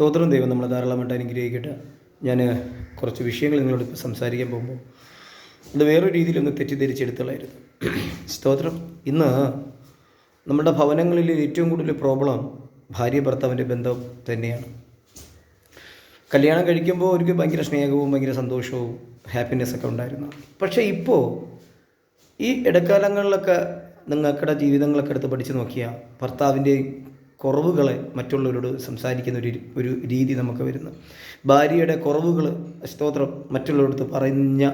സ്തോത്രം ദൈവം നമ്മളെ ധാരാളമായിട്ട് അനുഗ്രഹിക്കട്ടെ. ഞാൻ കുറച്ച് വിഷയങ്ങൾ നിങ്ങളോട് ഇപ്പോൾ സംസാരിക്കാൻ പോകുമ്പോൾ അത് വേറൊരു രീതിയിലൊന്ന് തെറ്റിദ്ധരിച്ചെടുത്തുള്ളായിരുന്നു. സ്തോത്രം. ഇന്ന് നമ്മുടെ ഭവനങ്ങളിൽ ഏറ്റവും കൂടുതൽ പ്രോബ്ലം ഭാര്യ ഭർത്താവിന്റെ ബന്ധം തന്നെയാണ്. കല്യാണം കഴിക്കുമ്പോൾ അവർക്ക് ഭയങ്കര സ്നേഹവും ഭയങ്കര സന്തോഷവും ഹാപ്പിനെസ് ഒക്കെ ഉണ്ടായിരുന്നു. പക്ഷേ ഇപ്പോൾ ഈ ഇടക്കാലങ്ങളിലൊക്കെ നിങ്ങൾക്കടെ ജീവിതങ്ങളൊക്കെ എടുത്ത് പഠിച്ച് നോക്കിയാൽ ഭർത്താവിന്റെ കുറവുകളെ മറ്റുള്ളവരോട് സംസാരിക്കുന്ന ഒരു ഒരു രീതി നമുക്ക് വരുന്നു. ഭാര്യയുടെ കുറവുകൾ സ്തോത്രം മറ്റുള്ളവരടുത്ത് പറഞ്ഞ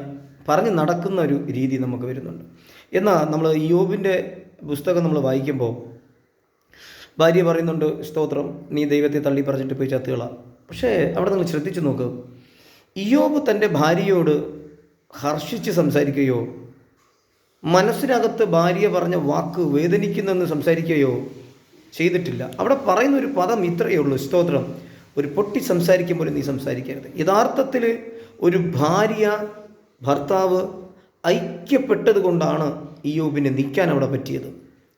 പറഞ്ഞ് നടക്കുന്ന ഒരു രീതി നമുക്ക് വരുന്നുണ്ട്. എന്നാൽ നമ്മൾ യോബിന്റെ പുസ്തകം നമ്മൾ വായിക്കുമ്പോൾ ഭാര്യ പറയുന്നുണ്ട് സ്തോത്രം നീ ദൈവത്തെ തള്ളി പറഞ്ഞിട്ട് പോയി ചത്തുകള. പക്ഷേ അവിടെ നിങ്ങൾ ശ്രദ്ധിച്ചു നോക്ക്. ഇയോബ് തന്റെ ഭാര്യയോട് ഹർഷിച്ച് സംസാരിക്കുകയോ മനസ്സിനകത്ത് ഭാര്യ പറഞ്ഞ വാക്ക് വേദനിക്കുന്നെന്ന് സംസാരിക്കുകയോ ചെയ്തിട്ടില്ല. അവിടെ പറയുന്ന ഒരു പദം ഇത്രയേ ഉള്ളൂ. സ്തോത്രം. ഒരു പൊട്ടി സംസാരിക്കുമ്പോൾ നീ സംസാരിക്കരുത്. യഥാർത്ഥത്തിൽ ഒരു ഭാര്യ ഭർത്താവ് ഐക്യപ്പെട്ടത് കൊണ്ടാണ് ഇയോബിനെ നിൽക്കാൻ അവിടെ പറ്റിയത്.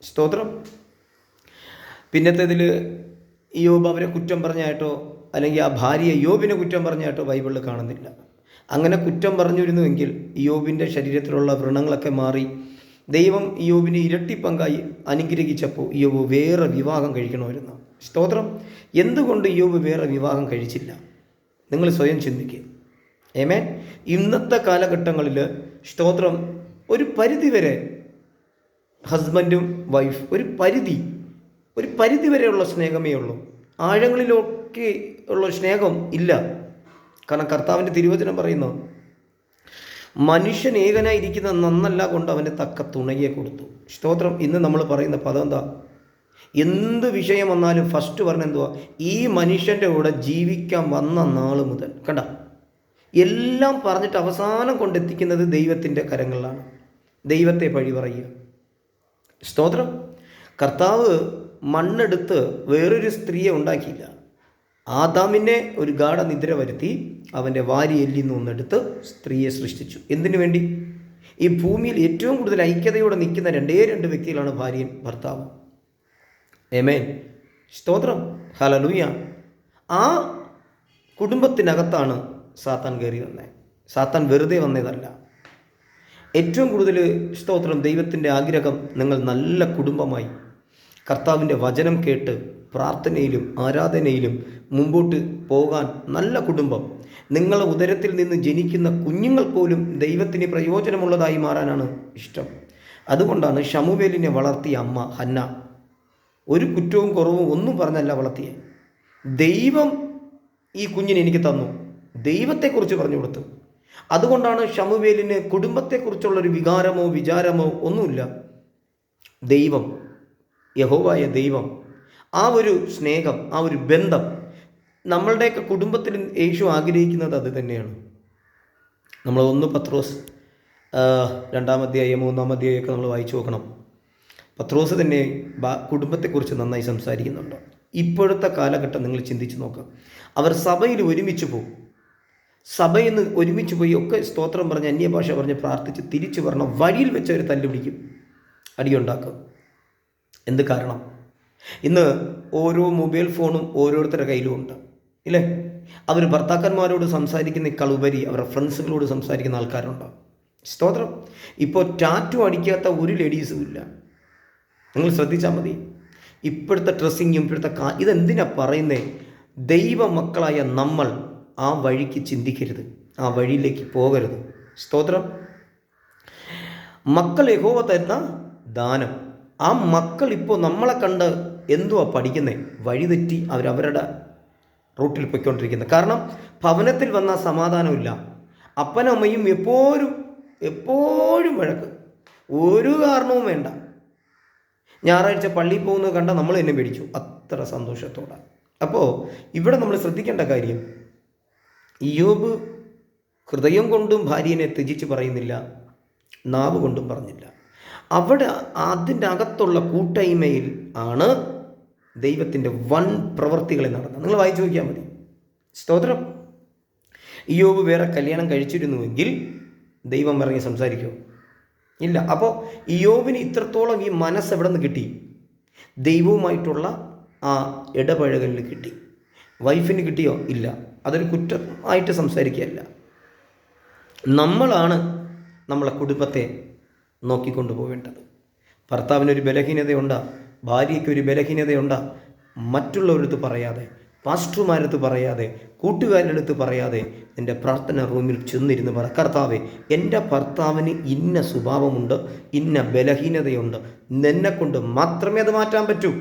സ്തോത്രം. പിന്നത്തേതിൽ യോബ് അവരെ കുറ്റം പറഞ്ഞായിട്ടോ അല്ലെങ്കിൽ ആ ഭാര്യ യോബിനെ കുറ്റം പറഞ്ഞായിട്ടോ ബൈബിളിൽ കാണുന്നില്ല. അങ്ങനെ കുറ്റം പറഞ്ഞിരുന്നുവെങ്കിൽ യോബിന്റെ ശരീരത്തിലുള്ള വ്രണങ്ങളൊക്കെ മാറി ദൈവം യോബിനെ ഇരട്ടി പങ്കായി അനുഗ്രഹിച്ചപ്പോൾ യോബ് വേറെ വിവാഹം കഴിക്കണമായിരുന്നു. സ്തോത്രം. എന്തുകൊണ്ട് യോബ് വേറെ വിവാഹം കഴിച്ചില്ല? നിങ്ങൾ സ്വയം ചിന്തിക്കുക ഏമേ ഇന്നത്തെ കാലഘട്ടങ്ങളിൽ സ്തോത്രം ഒരു പരിധിവരെ ഹസ്ബൻഡും വൈഫ് ഒരു പരിധി ഒരു പരിധിവരെയുള്ള സ്നേഹമേ ഉള്ളൂ. ആഴങ്ങളിലൊക്കെ ഉള്ള സ്നേഹം ഇല്ല. കാരണം കർത്താവിന്റെ തിരുവചനം പറയുന്നു മനുഷ്യൻ ഏകനായിരിക്കുന്ന നന്നല്ല കൊണ്ട് അവന് തക്ക തുണയെ കൊടുത്തു. സ്തോത്രം. ഇന്ന് നമ്മൾ പറയുന്ന പദം എന്താ? എന്ത് വിഷയം വന്നാലും ഫസ്റ്റ് പറഞ്ഞ എന്തുവാ? ഈ മനുഷ്യന്റെ കൂടെ ജീവിക്കാൻ വന്ന നാൾ മുതൽ. കണ്ട? എല്ലാം പറഞ്ഞിട്ട് അവസാനം കൊണ്ടെത്തിക്കുന്നത് ദൈവത്തിന്റെ കരങ്ങളിലാണ്. ദൈവത്തെ പഴി പറയുക. സ്തോത്രം. കർത്താവ് മണ്ണെടുത്ത് വേറൊരു സ്ത്രീയെ ഉണ്ടാക്കിയില്ല. ആദാമിനെ ഒരു ഗാഠനിദ്ര വരുത്തി അവന്റെ വാരിയെല്ലിൽ നിന്ന് ഒന്നെടുത്ത് സ്ത്രീയെ സൃഷ്ടിച്ചു. എന്തിനു വേണ്ടി? ഈ ഭൂമിയിൽ ഏറ്റവും കൂടുതൽ ഐക്യതയോടെ നിൽക്കുന്ന രണ്ടേ രണ്ട് വ്യക്തികളാണ് ഭാര്യയും ഭർത്താവും. എമേൻ സ്തോത്രം. ഹലലൂയ ആ കുടുംബത്തിനകത്താണ് സാത്താൻ കയറി വന്നത് സാത്താൻ വെറുതെ വന്നതല്ല. ഏറ്റവും കൂടുതൽ സ്തോത്രം ദൈവത്തിന്റെ ആഗ്രഹം നിങ്ങൾ നല്ല കുടുംബമായി കർത്താവിന്റെ വചനം കേട്ട് പ്രാർത്ഥനയിലും ആരാധനയിലും മുമ്പോട്ട് പോകാൻ നല്ല കുടുംബം. നിങ്ങളെ ഉദരത്തിൽ നിന്ന് ജനിക്കുന്ന കുഞ്ഞുങ്ങൾ പോലും ദൈവത്തിന് പ്രയോജനമുള്ളതായി മാറാനാണ് ഇഷ്ടം. അതുകൊണ്ടാണ് ഷമുവേലിനെ വളർത്തിയ അമ്മ ഹന്ന. ഒരു കുറ്റവും കുറവും ഒന്നും പറഞ്ഞല്ല വളർത്തിയെ. ദൈവം ഈ കുഞ്ഞിനെ എനിക്ക് തന്നു. ദൈവത്തെക്കുറിച്ച് പറഞ്ഞു കൊടുത്തു. അതുകൊണ്ടാണ് ഷമുവേലിന് കുടുംബത്തെക്കുറിച്ചുള്ളൊരു വികാരമോ വിചാരമോ ഒന്നുമില്ല. ദൈവം യഹോവായ ദൈവം ആ ഒരു സ്നേഹം ആ ഒരു ബന്ധം നമ്മളുടെയൊക്കെ കുടുംബത്തിൽ യേശു ആഗ്രഹിക്കുന്നത് അത് തന്നെയാണ്. നമ്മൾ ഒന്ന് പത്രോസ് രണ്ടാം അധ്യായം മൂന്നാം അധ്യായമൊക്കെ നമ്മൾ വായിച്ചു നോക്കണം. പത്രോസ് തന്നെ കുടുംബത്തെക്കുറിച്ച് നന്നായി സംസാരിക്കുന്നുണ്ട്. ഇപ്പോഴത്തെ കാലഘട്ടം നിങ്ങൾ ചിന്തിച്ച് നോക്കുക അവർ സഭയിൽ ഒരുമിച്ച് പോകും സഭയിൽ നിന്ന് ഒരുമിച്ച് പോയി ഒക്കെ സ്തോത്രം പറഞ്ഞ് അന്യഭാഷ പറഞ്ഞ് പ്രാർത്ഥിച്ച് തിരിച്ചു പറഞ്ഞ വഴിയിൽ വെച്ച് അവർ തല്ലുപിടിക്കും. അടിയുണ്ടാക്കും. എന്ത് കാരണം? ഇന്ന് ഓരോ മൊബൈൽ ഫോണും ഓരോരുത്തരുടെ കയ്യിലും ഉണ്ട് ഇല്ലേ? അവർ ഭർത്താക്കന്മാരോട് സംസാരിക്കുന്ന കളുപരി അവരുടെ ഫ്രണ്ട്സുകളോട് സംസാരിക്കുന്ന ആൾക്കാരുണ്ട്? സ്തോത്രം. ഇപ്പോൾ ടാറ്റു അടിക്കാത്ത ഒരു ലേഡീസും ഇല്ല. നിങ്ങൾ ശ്രദ്ധിച്ചാൽ മതി. ഇപ്പോഴത്തെ ഡ്രസ്സിങ്ങും ഇപ്പോഴത്തെ കാ ഇതെന്തിനാ പറയുന്നേ? ദൈവ മക്കളായ നമ്മൾ ആ വഴിക്ക് ചിന്തിക്കരുത്. ആ വഴിയിലേക്ക് പോകരുത്. സ്തോത്രം. മക്കൾ യഹോവ തരുന്ന ദാനം. ആ മക്കൾ ഇപ്പോൾ നമ്മളെ കണ്ട് എന്തുവാ പഠിക്കുന്നത് വഴിതെറ്റി അവരവരുടെ റൂട്ടിൽ പോയിക്കൊണ്ടിരിക്കുന്നത് കാരണം ഭവനത്തിൽ വന്ന സമാധാനമില്ല. അപ്പനും അമ്മയും എപ്പോഴും എപ്പോഴും വഴക്ക്. ഒരു കാരണവും വേണ്ട. ഞായറാഴ്ച പള്ളിയിൽ പോകുന്നത് കണ്ട നമ്മൾ എന്നെ പേടിച്ചു. അത്ര സന്തോഷത്തോടെ. അപ്പോൾ ഇവിടെ നമ്മൾ ശ്രദ്ധിക്കേണ്ട കാര്യം യോബ് ഹൃദയം കൊണ്ടും ഭാര്യനെ ത്യജിച്ച് പറയുന്നില്ല നാവ് കൊണ്ടും പറഞ്ഞില്ല. അവിടെ അതിന്റെ അകത്തുള്ള കൂട്ടായ്മയിൽ ആണ് ദൈവത്തിന്റെ വൻ പ്രവൃത്തികളെ നടന്നത്. നിങ്ങൾ വായിച്ചു നോക്കിയാൽ മതി. സ്തോത്രം. യോബ് വേറെ കല്യാണം കഴിച്ചിരുന്നുവെങ്കിൽ ദൈവം ഇറങ്ങി സംസാരിക്കുമോ? ഇല്ല. അപ്പോൾ ഇയോബിന് ഇത്രത്തോളം ഈ മനസ്സ് എവിടെ നിന്ന് കിട്ടി? ദൈവവുമായിട്ടുള്ള ആ ഇടപഴകലിൽ കിട്ടി. വൈഫിന് കിട്ടിയോ? ഇല്ല. അതൊരു കുറ്റമായിട്ട് സംസാരിക്കുകയല്ല. നമ്മളാണ് നമ്മളെ കുടുംബത്തെ നോക്കിക്കൊണ്ടു പോവേണ്ടത്. ഭർത്താവിനൊരു ബലഹീനതയുണ്ട് ഭാര്യയ്ക്കൊരു ബലഹീനതയുണ്ട്. മറ്റുള്ളവരടുത്ത് പറയാതെ പാസ്റ്റർമാരടുത്ത് പറയാതെ കൂട്ടുകാരുടെ പറയാതെ എന്റെ പ്രാർത്ഥന റൂമിൽ ചെന്നിരുന്ന് പറ കർത്താവെ എന്റെ ഭർത്താവിന് ഇന്ന സ്വഭാവമുണ്ട് ഇന്ന ബലഹീനതയുണ്ട്. എന്നെ കൊണ്ട് മാത്രമേ അത് മാറ്റാൻ പറ്റൂ.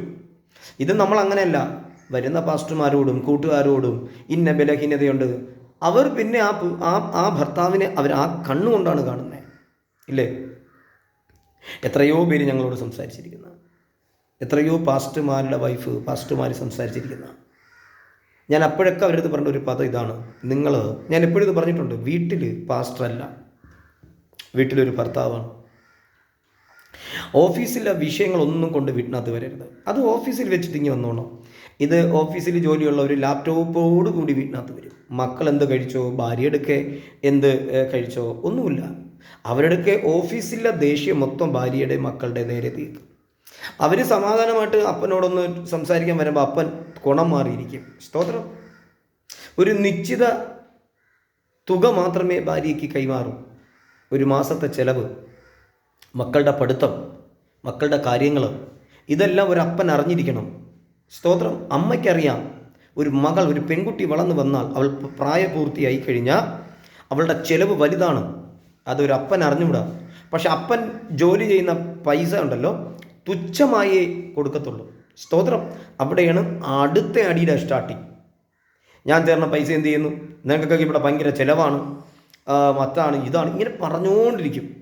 ഇത് നമ്മൾ അങ്ങനെയല്ല. വരുന്ന പാസ്റ്റർമാരോടും കൂട്ടുകാരോടും ഇന്ന ബലഹീനതയുണ്ട്. അവർ പിന്നെ ആ ആ ഭർത്താവിനെ അവർ ആ കണ്ണുകൊണ്ടാണ് കാണുന്നത് ഇല്ലേ? എത്രയോ പേര് ഞങ്ങളോട് സംസാരിച്ചിരിക്കുന്ന. എത്രയോ പാസ്റ്റർമാരുടെ വൈഫ് പാസ്റ്റർമാർ സംസാരിച്ചിരിക്കുന്ന. ഞാൻ അപ്പോഴൊക്കെ അവരുടെ അടുത്ത് പറഞ്ഞ ഒരു പദം ഇതാണ്. നിങ്ങൾ ഞാൻ എപ്പോഴും ഇത് പറഞ്ഞിട്ടുണ്ട് വീട്ടിൽ പാസ്റ്ററല്ല. വീട്ടിലൊരു ഭർത്താവാണ്. ഓഫീസിലെ വിഷയങ്ങളൊന്നും കൊണ്ട് വീട്ടിനകത്ത് വരരുത്. അത് ഓഫീസിൽ വെച്ചിട്ട് ഇങ്ങനെ വന്നോണം. ഇത് ഓഫീസിൽ ജോലിയുള്ള ഒരു ലാപ്ടോപ്പോട് കൂടി വീട്ടിനകത്ത് വരും. മക്കൾ എന്ത് കഴിച്ചോ ഭാര്യയെടുക്കെ എന്ത് കഴിച്ചോ ഒന്നുമില്ല. അവരുടെയൊക്കെ ഓഫീസിലെ ദേഷ്യം മൊത്തം ഭാര്യയുടെ മക്കളുടെ നേരെ തീർക്കും. അവർ സമാധാനമായിട്ട് അപ്പനോടൊന്ന് സംസാരിക്കാൻ വരുമ്പോൾ അപ്പൻ കുണം മാറിയിരിക്കും. സ്തോത്രം. ഒരു നിശ്ചിത തുക മാത്രമേ ഭാര്യയ്ക്ക് കൈമാറൂ. ഒരു മാസത്തെ ചെലവ് മക്കളുടെ പഠിത്തം മക്കളുടെ കാര്യങ്ങൾ ഇതെല്ലാം ഒരു അപ്പൻ അറിഞ്ഞിരിക്കണം. സ്തോത്രം. അമ്മയ്ക്കറിയാം ഒരു മകൾ ഒരു പെൺകുട്ടി വളർന്നു വന്നാൽ അവൾ പ്രായപൂർത്തിയായി കഴിഞ്ഞാൽ അവളുടെ ചെലവ് വലുതാണ്. അതൊരു അപ്പൻ അറിഞ്ഞുകൂടാ. പക്ഷെ അപ്പൻ ജോലി ചെയ്യുന്ന പൈസ ഉണ്ടല്ലോ തുച്ഛമായേ കൊടുക്കത്തുള്ളൂ. സ്തോത്രം. അവിടെയാണ് അടുത്ത അടിയുടെ സ്റ്റാർട്ടിങ് ഞാൻ തരുന്ന പൈസ എന്ത് ചെയ്യുന്നു? നിങ്ങൾക്കൊക്കെ ഇവിടെ ഭയങ്കര ചിലവാണ്. മത്താണ് ഇതാണ്. ഇങ്ങനെ പറഞ്ഞുകൊണ്ടിരിക്കും.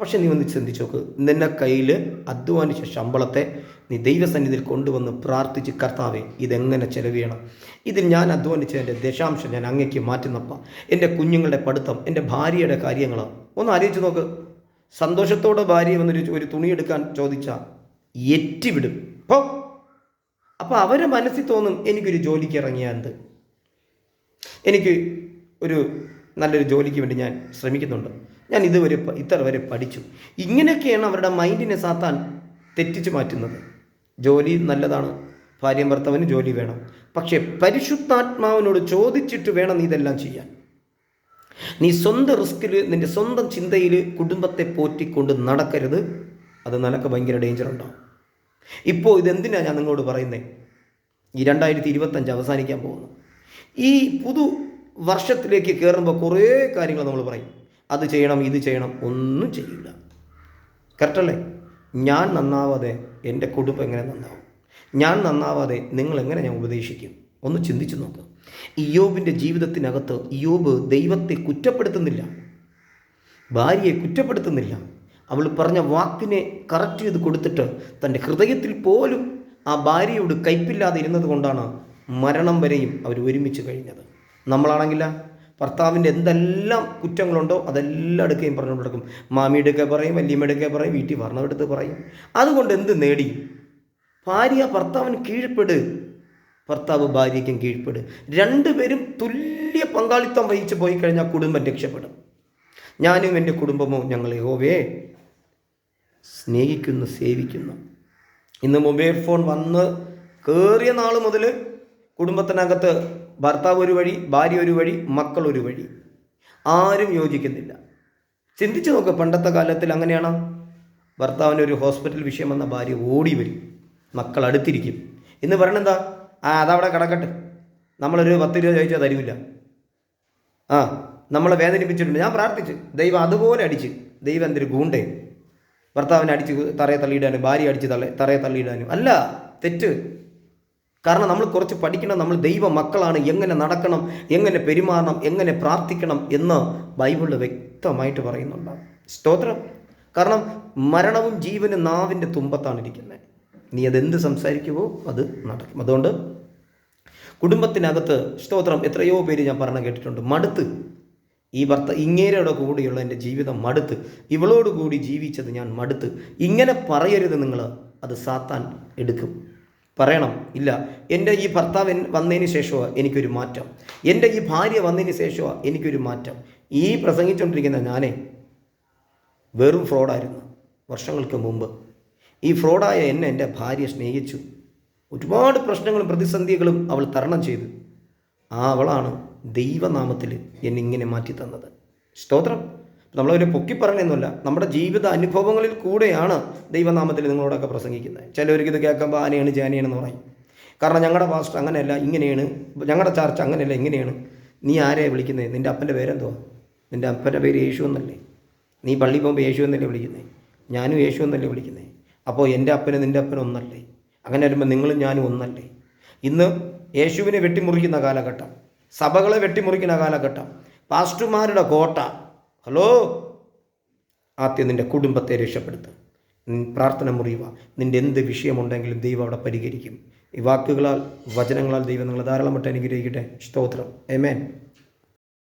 പക്ഷെ നീ ഒന്ന് ചിന്തിച്ച് നോക്ക്. നിന്റെ കയ്യിൽ അധ്വാനിച്ച ശമ്പളത്തെ നീ ദൈവസന്നിധിയിൽ കൊണ്ടുവന്ന് പ്രാർത്ഥിച്ച് കർത്താവെ ഇതെങ്ങനെ ചെലവ് ചെയ്യണം? ഇതിൽ ഞാൻ അധ്വാനിച്ചതിന്റെ ദശാംശം ഞാൻ അങ്ങേക്ക് മാറ്റുന്നപ്പ. എന്റെ കുഞ്ഞുങ്ങളുടെ പഠിത്തം എന്റെ ഭാര്യയുടെ കാര്യങ്ങൾ ഒന്ന് ആലോചിച്ച് നോക്ക്. സന്തോഷത്തോടെ ഭാര്യ വന്നൊരു ഒരു തുണി എടുക്കാൻ ചോദിച്ചാൽ എറ്റിവിടും അപ്പോൾ അപ്പോൾ അവരെ മനസ്സിൽ തോന്നും എനിക്കൊരു ജോലിക്ക് ഇറങ്ങിയാൽ എന്ത്? എനിക്ക് ഒരു നല്ലൊരു ജോലിക്ക് വേണ്ടി ഞാൻ ശ്രമിക്കുന്നുണ്ട്. ഞാൻ ഇതുവരെ ഇത്ര വരെ പഠിച്ചു. ഇങ്ങനെയൊക്കെയാണ് അവരുടെ മൈൻഡിനെ സാത്താൻ തെറ്റിച്ച് മാറ്റുന്നത്. ജോലി നല്ലതാണ്. ഭാര്യയും ഭർത്താവിന് ജോലി വേണം. പക്ഷേ പരിശുദ്ധാത്മാവിനോട് ചോദിച്ചിട്ട് വേണം നീ ഇതെല്ലാം ചെയ്യാൻ. നീ സ്വന്തം റിസ്കിൽ നിന്റെ സ്വന്തം ചിന്തയിൽ കുടുംബത്തെ പോറ്റിക്കൊണ്ട് നടക്കരുത്. അത് നിനക്ക് ഭയങ്കര ഡേഞ്ചർ ഉണ്ടാവും. ഇപ്പോൾ ഇതെന്തിനാണ് ഞാൻ നിങ്ങളോട് പറയുന്നത് ഈ രണ്ടായിരത്തി ഇരുപത്തഞ്ച് അവസാനിക്കാൻ പോകുന്നു. ഈ പുതു വർഷത്തിലേക്ക് കയറുമ്പോൾ കുറേ കാര്യങ്ങൾ നമ്മൾ പറയും. അത് ചെയ്യണം ഇത് ചെയ്യണം ഒന്നും ചെയ്യില്ല. കറക്റ്റല്ലേ ഞാൻ നന്നാവാതെ എന്റെ കുടുംബം എങ്ങനെ നന്നാവും? ഞാൻ നന്നാവാതെ നിങ്ങൾ എങ്ങനെ ഞാൻ ഉപദേശിക്കും? ഒന്ന് ചിന്തിച്ചു നോക്ക്. ഇയോബിന്റെ ജീവിതത്തിനകത്ത് ഇയോബ് ദൈവത്തെ കുറ്റപ്പെടുത്തുന്നില്ല. ഭാര്യയെ കുറ്റപ്പെടുത്തുന്നില്ല. അവൾ പറഞ്ഞ വാക്കിനെ കറക്റ്റ് ചെയ്ത് കൊടുത്തിട്ട് തന്റെ ഹൃദയത്തിൽ പോലും ആ ഭാര്യയോട് കയ്പില്ലാതെ ഇരുന്നത് കൊണ്ടാണ് മരണം വരെയും അവർ ഒരുമിച്ച് കഴിഞ്ഞത്. നമ്മളാണെങ്കില. ഭർത്താവിന്റെ എന്തെല്ലാം കുറ്റങ്ങളുണ്ടോ അതെല്ലാം എടുക്കുകയും കൊടുക്കും. മാമിയുടെയൊക്കെ പറയും വല്യമ്മയുടെയൊക്കെ പറയും വീട്ടിൽ വർണമെടുത്ത് പറയും. അതുകൊണ്ട് എന്ത് നേടി? ഭാര്യ ഭർത്താവിന് കീഴ്പ്പെട്. ഭർത്താവ് ഭാര്യയ്ക്കും കീഴ്പ്പെട്. രണ്ടുപേരും തുല്യ പങ്കാളിത്തം വഹിച്ച് പോയി കഴിഞ്ഞാൽ കുടുംബം രക്ഷപ്പെടും. ഞാനും എന്റെ കുടുംബമോ ഞങ്ങൾ യഹോവയെ സ്നേഹിക്കുന്നു സേവിക്കുന്നു. ഇന്ന് മൊബൈൽ ഫോൺ വന്ന് കയറിയ നാൾ മുതൽ കുടുംബത്തിനകത്ത് ഭർത്താവ് ഒരു വഴി ഭാര്യ ഒരു വഴി മക്കൾ ഒരു വഴി. ആരും യോജിക്കുന്നില്ല. ചിന്തിച്ചു നോക്ക് പണ്ടത്തെ കാലത്തിൽ അങ്ങനെയാണ്? ഭർത്താവിന് ഒരു ഹോസ്പിറ്റൽ വിഷയം വന്ന ഭാര്യ ഓടി വരും. മക്കൾ അടുത്തിരിക്കും. എന്ന് പറയണെന്താ ആ അതവിടെ കിടക്കട്ടെ. നമ്മളൊരു പത്ത് രൂപ ചോദിച്ചാൽ തരൂല്ല ആ നമ്മളെ വേദനിപ്പിച്ചിട്ടുണ്ട്. ഞാൻ പ്രാർത്ഥിച്ച്. ദൈവം അതുപോലെ അടിച്ച്. ദൈവം എന്തൊരു ഗൂണ്ടേ. ഭർത്താവിനെ അടിച്ച് തറയെ തള്ളിയിടാനും ഭാര്യ അടിച്ച് തള്ളെ തറയെ തള്ളിയിടാനും. അല്ല തെറ്റ്. കാരണം നമ്മൾ കുറച്ച് പഠിക്കണം നമ്മൾ ദൈവ മക്കളാണ്. എങ്ങനെ നടക്കണം എങ്ങനെ പെരുമാറണം എങ്ങനെ പ്രാർത്ഥിക്കണം എന്ന് ബൈബിളിൽ വ്യക്തമായിട്ട് പറയുന്നുണ്ട്. സ്തോത്രം. കാരണം മരണവും ജീവനും നാവിന്റെ തുമ്പത്താണ് ഇരിക്കുന്നത്. നീ അതെന്ത് സംസാരിക്കുമോ അത് നടക്കും. അതുകൊണ്ട് കുടുംബത്തിനകത്ത് സ്തോത്രം. എത്രയോ പേര് ഞാൻ പറഞ്ഞ കേട്ടിട്ടുണ്ട്. മടുത്ത്. ഈ ഭർത്ത ഇങ്ങേരുടെ കൂടിയുള്ള എന്റെ ജീവിതം മടുത്ത്. ഇവളോട് കൂടി ജീവിച്ചത് ഞാൻ മടുത്ത്. ഇങ്ങനെ പറയരുത് നിങ്ങൾ. അത് സാത്താൻ എടുക്കും. പറയണം ഇല്ല. എന്റെ ഈ ഭർത്താവ് വന്നതിന് ശേഷമാണ് എനിക്കൊരു മാറ്റം. എന്റെ ഈ ഭാര്യ വന്നതിന് ശേഷമാണ് എനിക്കൊരു മാറ്റം. ഈ പ്രസംഗിച്ചുകൊണ്ടിരിക്കുന്ന ഞാനേ വെറും ഫ്രോഡായിരുന്നു വർഷങ്ങൾക്ക് മുമ്പ്. ഈ ഫ്രോഡായ എന്നെ എന്റെ ഭാര്യ സ്നേഹിച്ചു. ഒരുപാട് പ്രശ്നങ്ങളും പ്രതിസന്ധികളും അവൾ തരണം ചെയ്തു. ആ അവളാണ് ദൈവനാമത്തിൽ എന്നെ ഇങ്ങനെ മാറ്റി തന്നത് സ്തോത്രം. നമ്മളവരെ പൊക്കി പറഞ്ഞൊന്നുമല്ല നമ്മുടെ ജീവിത അനുഭവങ്ങളിൽ കൂടെയാണ് ദൈവനാമത്തിൽ നിങ്ങളോടൊക്കെ പ്രസംഗിക്കുന്നത്. ചിലവർക്ക് ഇത് കേൾക്കുമ്പോൾ ആനയാണ് ജാനിയാണെന്ന് പറയും. കാരണം ഞങ്ങളുടെ പാസ്റ്റർ അങ്ങനെയല്ല ഇങ്ങനെയാണ്. ഞങ്ങളുടെ ചർച്ച അങ്ങനെയല്ല ഇങ്ങനെയാണ്. നീ ആരെയാണ് വിളിക്കുന്നത് നിന്റെ അപ്പന്റെ പേരെന്തുവാ? നിന്റെ അപ്പന്റെ പേര് യേശു എന്നല്ലേ? നീ പള്ളി പോകുമ്പോൾ യേശു എന്നല്ലേ വിളിക്കുന്നത് ഞാനും യേശു എന്നല്ലേ വിളിക്കുന്നത് അപ്പോൾ എന്റെ അപ്പനും നിന്റെ അപ്പനും ഒന്നല്ലേ? അങ്ങനെ വരുമ്പോൾ നിങ്ങളും ഞാനും ഒന്നല്ലേ? ഇന്ന് യേശുവിനെ വെട്ടിമുറിക്കുന്ന കാലഘട്ടം സഭകളെ വെട്ടിമുറിക്കുന്ന കാലഘട്ടം പാസ്റ്റുമാരുടെ കോട്ട ഹലോ? ആദ്യം നിന്റെ കുടുംബത്തെ രക്ഷപ്പെടുത്തുക പ്രാർത്ഥന മുറിയുക. നിന്റെ എന്ത് വിഷയമുണ്ടെങ്കിലും ദൈവം അവിടെ പരിഹരിക്കും. ഈ വാക്കുകളാൽ വചനങ്ങളാൽ ദൈവം നിങ്ങളെ ധാരാളം വട്ടം അനുഗ്രഹിക്കട്ടെ. സ്തോത്രം. എമേൻ